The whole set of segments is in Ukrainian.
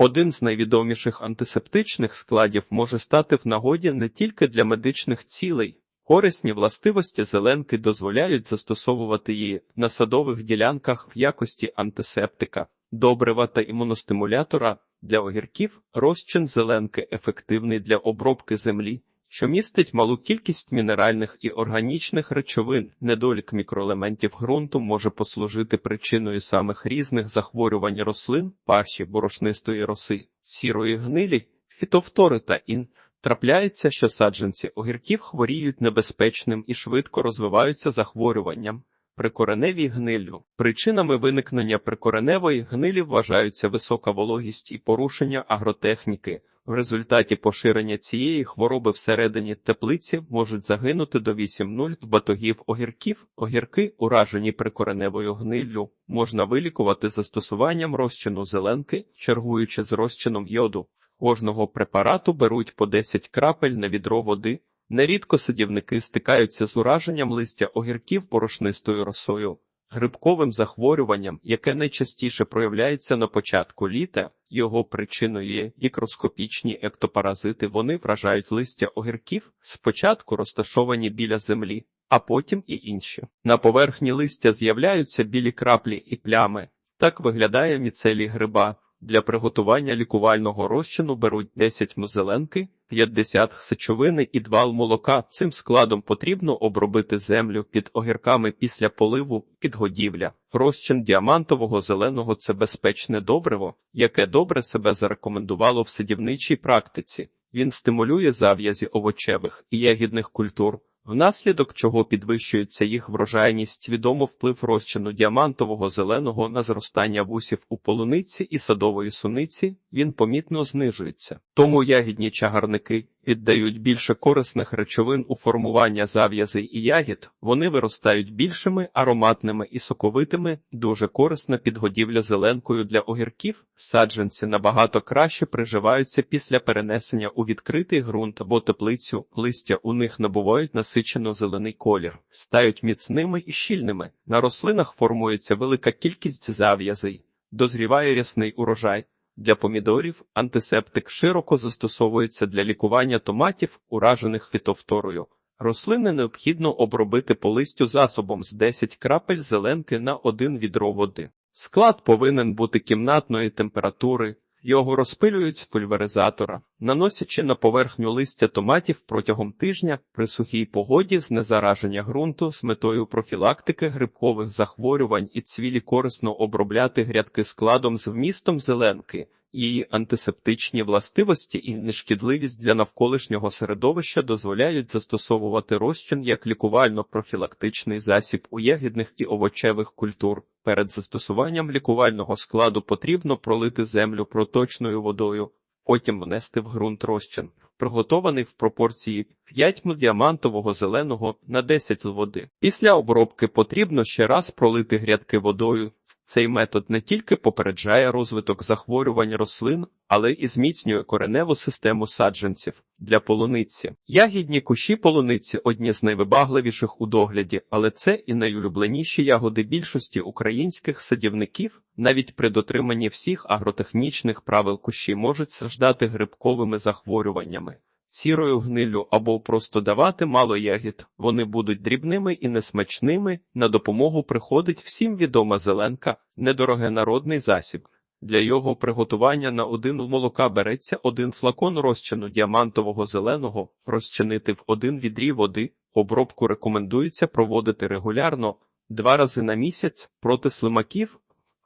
Один з найвідоміших антисептичних складів може стати в нагоді не тільки для медичних цілей. Корисні властивості зеленки дозволяють застосовувати її на садових ділянках в якості антисептика, добрива та імуностимулятора для огірків. Розчин зеленки ефективний для обробки землі, що містить малу кількість мінеральних і органічних речовин. Недолік мікроелементів ґрунту може послужити причиною самих різних захворювань рослин, парші, борошнистої роси, сірої гнилі, фітофтори та ін. Трапляється, що саджанці огірків хворіють небезпечним і швидко розвиваються захворюванням. Прикореневій гниллю. Причинами виникнення прикореневої гнилі вважаються висока вологість і порушення агротехніки. В результаті поширення цієї хвороби всередині теплиці можуть загинути до 8-0 батогів огірків. Огірки, уражені прикореневою гниллю, можна вилікувати застосуванням розчину зеленки, чергуючи з розчином йоду. Кожного препарату беруть по 10 крапель на відро води. Нерідко садівники стикаються з ураженнм листя огірків порошнистою росою, грибковим захворюванням, яке найчастіше проявляється на початку літа. Його причиною є мікроскопічні ектопаразити. Вони вражають листя огірків, спочатку розташовані біля землі, а потім і інші. На поверхні листя з'являються білі краплі і плями. Так виглядає міцелій гриба. Для приготування лікувального розчину беруть 10 музеленки, 50 сечовини і 2 молока. Цим складом потрібно обробити землю під огірками після поливу підгодівля. Розчин діамантового зеленого це безпечне добриво, яке добре себе зарекомендувало в садівничій практиці. Він стимулює зав'язі овочевих і ягідних культур, внаслідок чого підвищується їх врожайність, відомо вплив розчину діамантового зеленого на зростання вусів у полуниці і садової суниці, він помітно знижується. Тому ягідні чагарники віддають більше корисних речовин у формування зав'язей і ягід, вони виростають більшими, ароматними і соковитими, дуже корисна підгодівля зеленкою для огірків, саджанці набагато краще приживаються після перенесення у відкритий ґрунт або теплицю, листя у них набувають насичено зелений колір, стають міцними і щільними. На рослинах формується велика кількість зав'язей, дозріває рясний урожай. Для помідорів антисептик широко застосовується для лікування томатів, уражених фітофторою. Рослини необхідно обробити по листю засобом з 10 крапель зеленки на 1 відро води. Склад повинен бути кімнатної температури, його розпилюють з пульверизатора, наносячи на поверхню листя томатів протягом тижня при сухій погоді з незараження ґрунту з метою профілактики грибкових захворювань і цвілі корисно обробляти грядки складом з вмістом зеленки. Її антисептичні властивості і нешкідливість для навколишнього середовища дозволяють застосовувати розчин як лікувально-профілактичний засіб у ягідних і овочевих культур. Перед застосуванням лікувального складу потрібно пролити землю проточною водою, потім внести в ґрунт розчин, приготований в пропорції 5 діамантового зеленого на 10 води. Після обробки потрібно ще раз пролити грядки водою. Цей метод не тільки попереджає розвиток захворювань рослин, але і зміцнює кореневу систему саджанців для полуниці. Ягідні кущі полуниці одні з найвибагливіших у догляді, але це і найулюбленіші ягоди більшості українських садівників. Навіть при дотриманні всіх агротехнічних правил кущі можуть страждати грибковими захворюваннями. Сірою гнилю або просто давати мало ягід, вони будуть дрібними і несмачними. На допомогу приходить всім відома зеленка, недороге народний засіб. Для його приготування на один молока береться один флакон розчину діамантового зеленого, розчинити в один відрі води. Обробку рекомендується проводити регулярно два рази на місяць проти слимаків.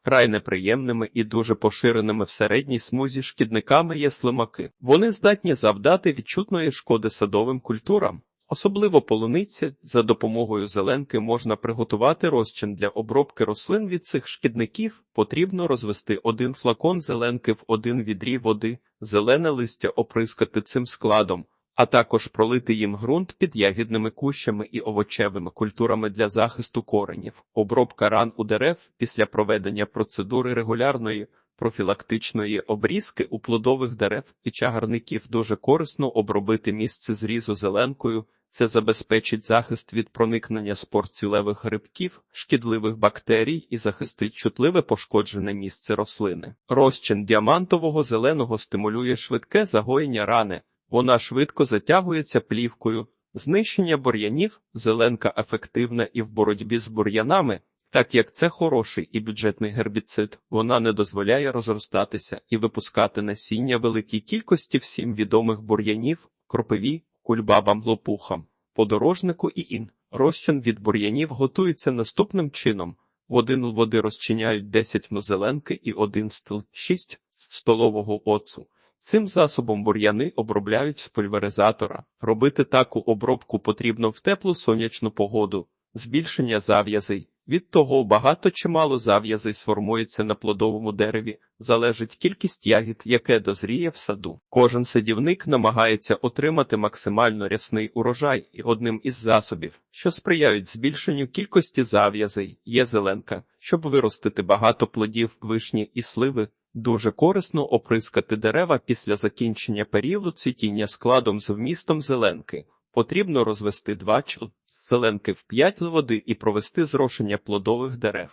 Край неприємними і дуже поширеними в середній смузі шкідниками є слимаки. Вони здатні завдати відчутної шкоди садовим культурам. Особливо полуниці за допомогою зеленки можна приготувати розчин для обробки рослин від цих шкідників. Потрібно розвести один флакон зеленки в один відрі води, зелене листя оприскати цим складом, а також пролити їм ґрунт під ягідними кущами і овочевими культурами для захисту коренів, обробка ран у дерев після проведення процедури регулярної профілактичної обрізки у плодових дерев і чагарників дуже корисно обробити місце зрізу зеленкою. Це забезпечить захист від проникнення спорцілевих грибків, шкідливих бактерій і захистить чутливе пошкоджене місце рослини. Розчин діамантового зеленого стимулює швидке загоєння рани, вона швидко затягується плівкою. Знищення бур'янів зеленка ефективна і в боротьбі з бур'янами, так як це хороший і бюджетний гербіцид, вона не дозволяє розростатися і випускати насіння великій кількості всім відомих бур'янів, кропиві, кульбабам, лопухам, подорожнику і ін. Розчин від бур'янів готується наступним чином. В один води розчиняють 10 мл зеленки і 1 стл 6 столового оцу. Цим засобом бур'яни обробляють з пульверизатора. Робити таку обробку потрібно в теплу сонячну погоду, збільшення зав'язей. Від того багато чи мало зав'язей сформується на плодовому дереві, залежить кількість ягід, яке дозріє в саду. Кожен садівник намагається отримати максимально рясний урожай, і одним із засобів, що сприяють збільшенню кількості зав'язей, є зеленка, щоб виростити багато плодів вишні і сливи. Дуже корисно оприскати дерева після закінчення періоду цвітіння складом з вмістом зеленки. Потрібно розвести два чл зеленки в 5 води і провести зрошення плодових дерев.